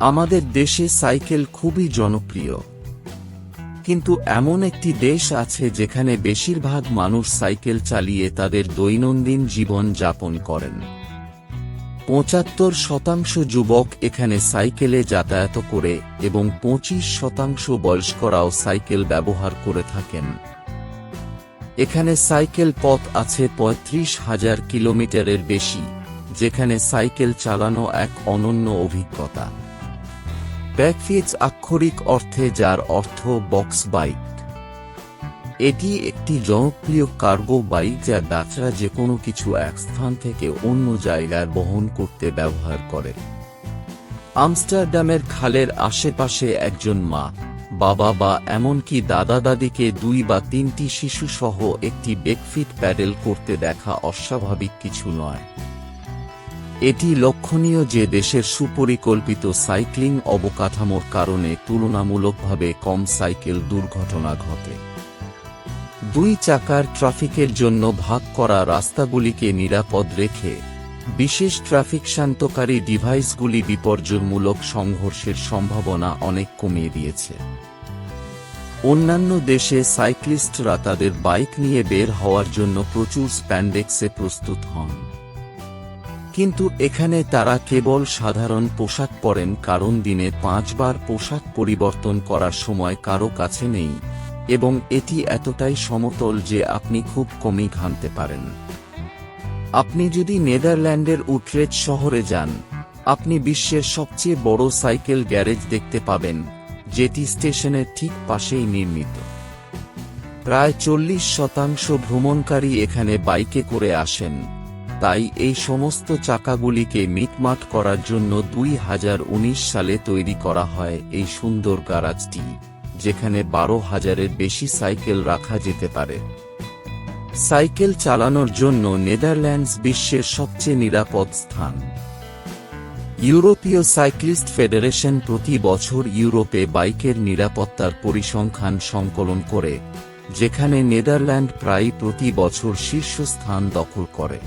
আমাদের দেশে সাইকেল খুবই জনপ্রিয়। কিন্তু এমন একটি দেশ আছে যেখানে বেশিরভাগ মানুষ সাইকেল চালিয়ে তাদের দৈনন্দিন জীবন যাপন করেন। পঁচাত্তর শতাংশ যুবক এখানে সাইকেলে যাতায়াত করে এবং পঁচিশ শতাংশ বয়স্করাও সাইকেল ব্যবহার করে থাকেন। এখানে সাইকেল পথ আছে পঁয়ত্রিশ হাজার কিলোমিটারের বেশি, যেখানে সাইকেল চালানো এক অনন্য অভিজ্ঞতা। ব্যাকফিটস আক্ষরিক অর্থে যার অর্থ বক্স বাইক এটি একটি জনপ্রিয় কার্গো বাইক যা ডাচরা যে কোনো কিছু এক স্থান থেকে অন্য জায়গায় বহন করতে ব্যবহার করে। আমস্টারডামের খালের আশেপাশে একজন মা, বাবা বা এমনকি দাদা দাদিকে দুই বা তিনটি শিশু সহ একটি বেকফিট প্যাডেল করতে দেখা অস্বাভাবিক কিছু নয়। এটি লক্ষণীয় যে দেশের সুপরিকল্পিত সাইক্লিং অবকাঠামোর কারণে তুলনামূলকভাবে কম সাইকেল দুর্ঘটনা ঘটে। দুই চাকার ট্রাফিকের জন্য ভাগ করা রাস্তাগুলিকে নিরাপদ রেখে, বিশেষ ট্রাফিক শান্তকারী ডিভাইসগুলি বিপর্যয়মূলক সংঘর্ষের সম্ভাবনা অনেক কমিয়ে দিয়েছে। অন্যান্য দেশে সাইক্লিস্টরা তাদের বাইক নিয়ে বের হওয়ার জন্য প্রচুর স্প্যান্ডেক্সে প্রস্তুত হন। কিন্তু এখানে তারা কেবল সাধারণ পোশাক পরেন কারণ দিনে পাঁচবার পোশাক পরিবর্তন করার সময় কারও কাছে নেই, এবং এটি এতটাই সমতল যে আপনি খুব কমই ঘামতে পারেন। আপনি যদি নেদারল্যান্ডের উটরেজ শহরে যান, আপনি বিশ্বের সবচেয়ে বড় সাইকেল গ্যারেজ দেখতে পাবেন, যেটি স্টেশনের ঠিক পাশেই নির্মিত। প্রায় চল্লিশ শতাংশ ভ্রমণকারী এখানে বাইকে করে আসেন। তাই এই সমস্ত চাকাগুলিকে মিটমাট করার জন্য দুই হাজার উনিশ সালে তৈরি করা হয় এই সুন্দর গারাজটি যেখানে বারো হাজারের বেশি সাইকেল রাখা যেতে পারে। সাইকেল চালানোর জন্য নেদারল্যান্ডস বিশ্বের সবচেয়ে নিরাপদ স্থান। ইউরোপীয় সাইক্লিস্ট ফেডারেশন প্রতি বছর ইউরোপে বাইকের নিরাপত্তার পরিসংখ্যান সংকলন করে, যেখানে নেদারল্যান্ড প্রায় প্রতি বছর শীর্ষস্থান দখল করে।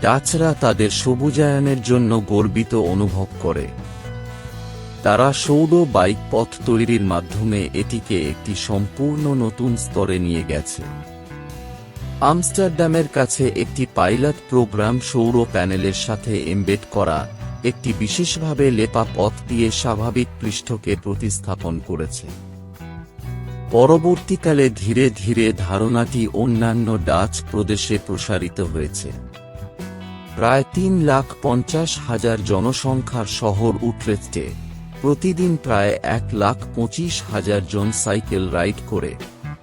ডাচরা তাদের সবুজায়নের জন্য গর্বিত অনুভব করে। তারা সৌর বাইক পথ তৈরির মাধ্যমে এটিকে একটি সম্পূর্ণ নতুন স্তরে নিয়ে গেছে। আমস্টারডামের কাছে একটি পাইলট প্রোগ্রাম সৌর প্যানেলের সাথে এমবেড করা একটি বিশেষভাবে লেপা পথ দিয়ে স্বাভাবিক পৃষ্ঠকে প্রতিস্থাপন করেছে। পরবর্তীকালে ধীরে ধীরে ধারণাটি অন্যান্য ডাচ প্রদেশে প্রসারিত হয়েছে। প্রায় তিন লাখ পঞ্চাশ হাজার জনসংখ্যার শহর উটরেস্টে। প্রতিদিন প্রায় এক লাখ পঁচিশ হাজার জন সাইকেল রাইড করে।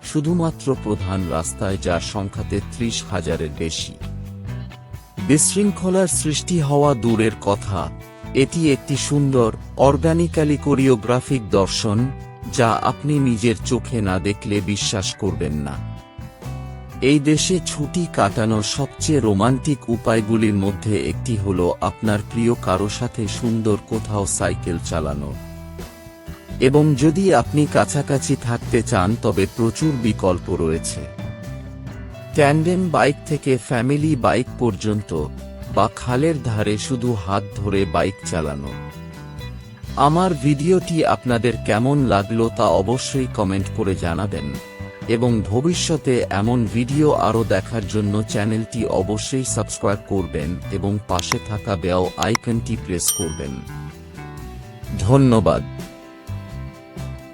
শুধুমাত্র প্রধান রাস্তায় যার সংখ্যা তেত্রিশ হাজারের বেশি। বিশৃঙ্খলার সৃষ্টি হওয়া দূরের কথা। এটি একটি সুন্দর অর্গানিক্যালি কোরিওগ্রাফিক দর্শন, যা আপনি নিজের চোখে না দেখলে বিশ্বাস করবেন না। এই দেশে ছুটি কাটানোর সবচেয়ে রোমান্টিক উপায়গুলির মধ্যে একটি হল আপনার প্রিয় কারও সাথে সুন্দর কোথাও সাইকেল চালানো। এবং যদি আপনি কাছাকাছি থাকতে চান, তবে প্রচুর বিকল্প রয়েছে। ট্যান্ডেম বাইক থেকে ফ্যামিলি বাইক পর্যন্ত, বা খালের ধারে শুধু হাত ধরে বাইক চালানো। আমার ভিডিওটি আপনাদের কেমন লাগল তা অবশ্যই কমেন্ট করে জানাবেন। এবং ভবিষ্যতে এমন ভিডিও আরও দেখার জন্য চ্যানেলটি অবশ্যই সাবস্ক্রাইব করবেন এবং পাশে থাকা বেল আইকনটি প্রেস করবেন। ধন্যবাদ।